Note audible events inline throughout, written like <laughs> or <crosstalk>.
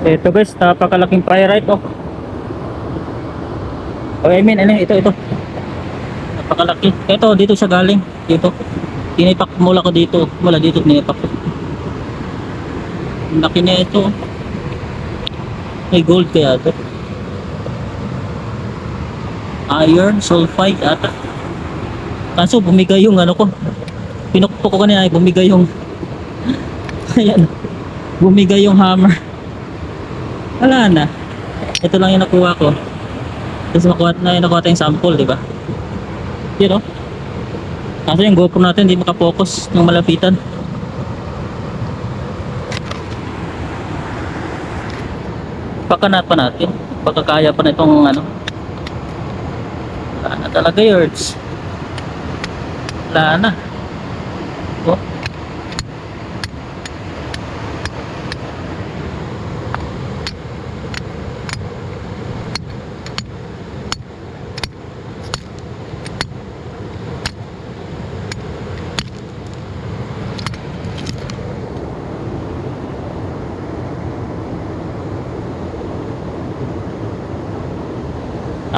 Ito guys, napakalaking pyrite oh. Oh, I mean, ano, ito, ito. Napakalaki. Ito, dito siya galing. Dito. Tinipak mula ko dito. Mula dito, tinipak ko. Laki niya ito. May gold kaya ito. Iron sulfide ata. Kaso bumigay yung ano ko. Pinukpok ko kanina ay bumigay yung <laughs> Ayan. Bumigay yung hammer. Wala na. Ito lang yung nakuha ko. Tapos nakuha na yung nakuha tayong sample, di ba? Yun oh. Kaso yung GoPro natin hindi makapokus ng malapitan. Pakanat pa natin. Pagkakaya pa na itong ano. Wala na talaga yards. Wala na.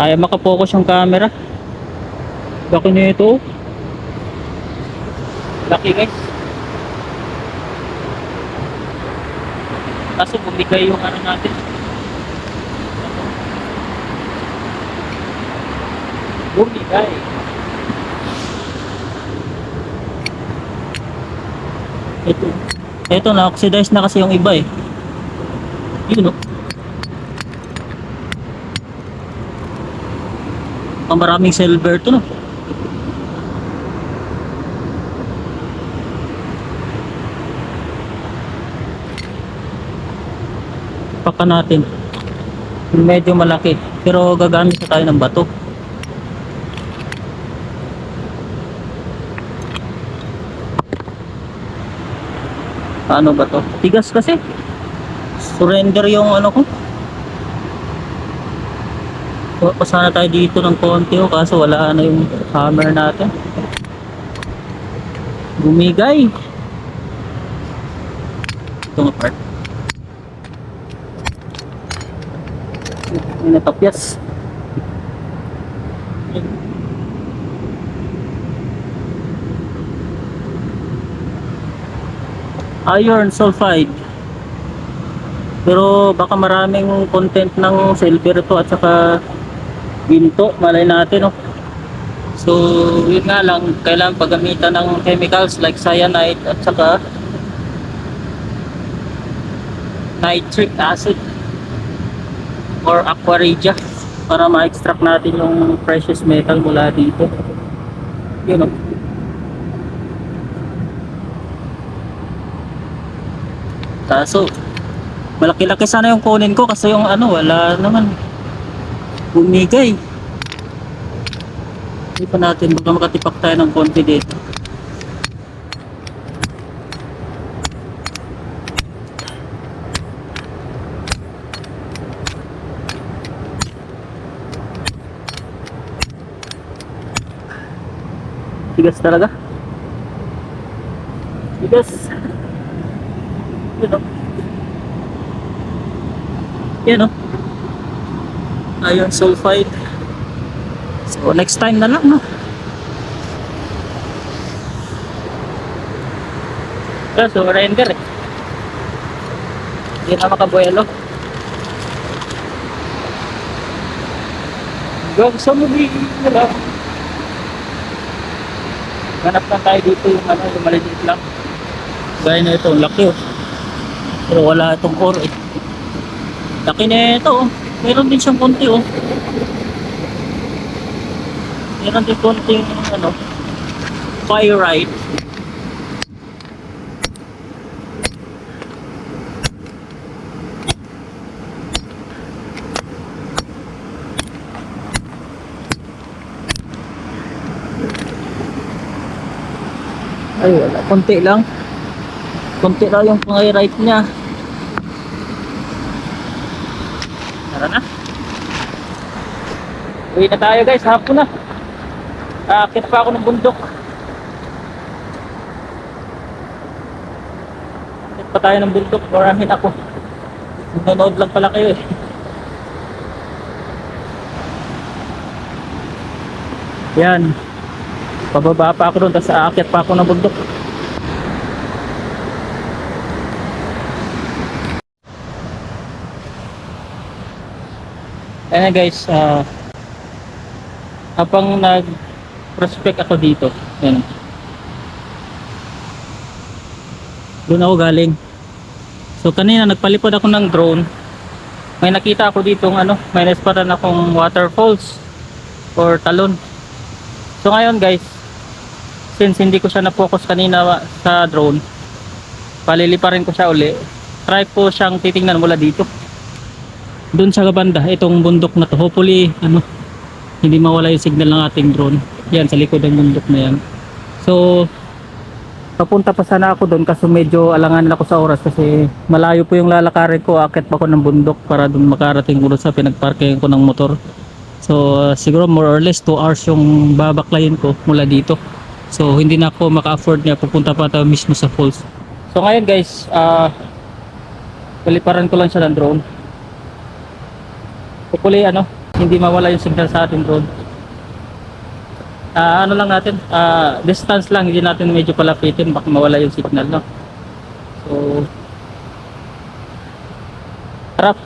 Ayaw makapokus yung camera. Laki na ito. Laki guys. Kaso bumigay yung ano natin. Bumigay. Ito. Ito na oxidize na kasi yung iba eh. Yun oh. Ang maraming silver to no. Paka natin. Medyo malaki. Pero gagamit na tayo ng bato. Ano ba to? Tigas kasi. Surrender yung ano ko. Pa sana tayo dito ng konti oh, kaso wala na yung hammer natin. Bumigay. Ito nga part. May natapyas. Iron sulfide. Pero baka maraming content ng silver ito at saka ginto, malay natin oh. So, yun nga lang, kailangan paggamitan ng chemicals like cyanide at saka nitric acid or aqua regia para ma-extract natin yung precious metal mula dito. Yun oh. Kaso, malaki-laki sana yung kunin ko kasi yung ano, wala naman bumigay. Hindi pa natin baka makatipak tayo ng konti dito. Tigas talaga. Tigas. Yun o. Yan o. Iron sulfide. So next time na lang no. Kaso render eh. Hindi na makabuelo. Gawag sa muli. Ganap lang tayo dito yung ano, yung maliliit lang. Gaya na ito, ang laki oh. Pero wala itong core eh. Laki na ito oh. Meron din siyang konti oh. Meron din konting ano, pyrite. Ay wala, konti lang. Konti lang yung pyrite niya. Tara na. Uwi na tayo guys, hapon na. Aakit pa ako ng bundok. Aakit pa tayo ng bundok, marahin ako. Nanonood lang pala kayo eh. Yan. Pababa pa ako doon, tapos aakyat pa ako ng bundok. Ayan guys, ah habang nag-prospect ako dito, yan. Doon ako galing. So kanina nagpalipad ako ng drone. May nakita ako dito ano, may naspatan akong waterfalls or talon. So ngayon guys, since hindi ko siya na-focus kanina sa drone, paliliparin ko siya uli. Try ko siyang titingnan mula dito. Doon sa banda, itong bundok na to. Hopefully, ano, hindi mawala yung signal ng ating drone. Yan, sa likod ng bundok na yan. So, papunta pa sana ako doon kasi medyo alangan ako sa oras kasi malayo po yung lalakarin ko. Akit pa ako ng bundok para doon makarating ko sa pinagparking ko ng motor. So, uh, siguro more or less 2 hours yung babaklayin ko mula dito. So, hindi na ako maka-afford niya pupunta pa tayo mismo sa falls. So, ngayon guys, ah, paliparan ko lang siya ng drone. Hopefully, ano, hindi mawala yung signal sa ating drone. Ah, ano lang natin, ah, distance lang, hindi natin medyo palapitin, baka mawala yung signal, no? So, harap.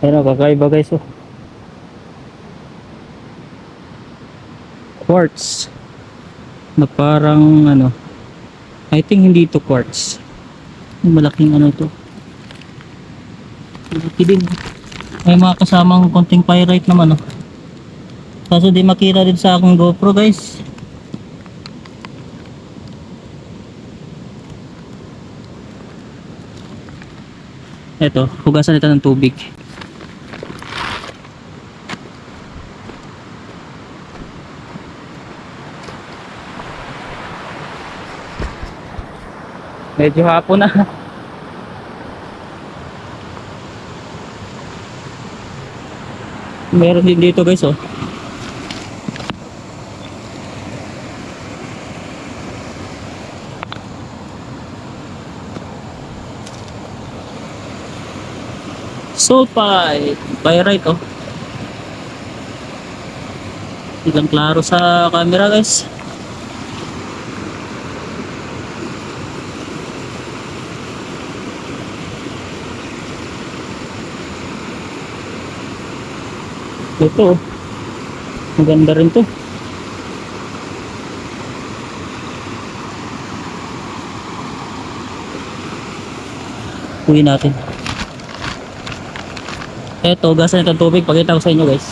Ayun o, kakaiba guys, oh. Quartz na parang ano I think hindi to quartz. Malaking ano to. Malaki din. May mga kasamang konting pyrite naman oh. kaso di makita din sa aking GoPro guys. Eto hugasan nito ng tubig medyo hapon na. Meron din dito guys oh. Sulfite pyrite oh. Ilang klaro sa camera guys ito maganda rin to Uwi natin. Eto, gasan itong tubig. Pakita ko sa inyo guys.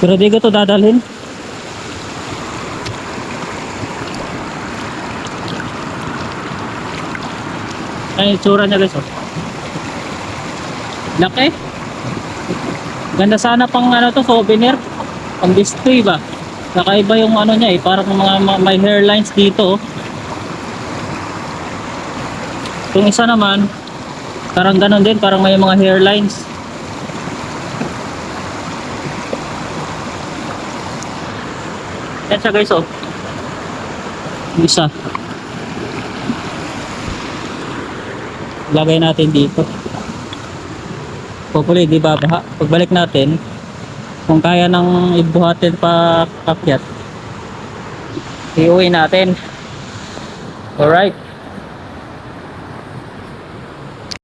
Pero di ko to dadalhin. Ay, itsura niya guys. Oh. Laki. Ganda sana pang ano to, souvenir. Pang display ba? Kakaiba yung ano niya eh. Parang mga, mga may hairlines dito. Oh. Yung isa naman, parang ganon din, parang may mga hairlines. Yan siya guys, oh. Yung isa. Lagay natin dito. Hopefully, di ba, baha. Pagbalik natin, kung kaya nang ibuhatin pa kakyat, iuwi natin. Alright.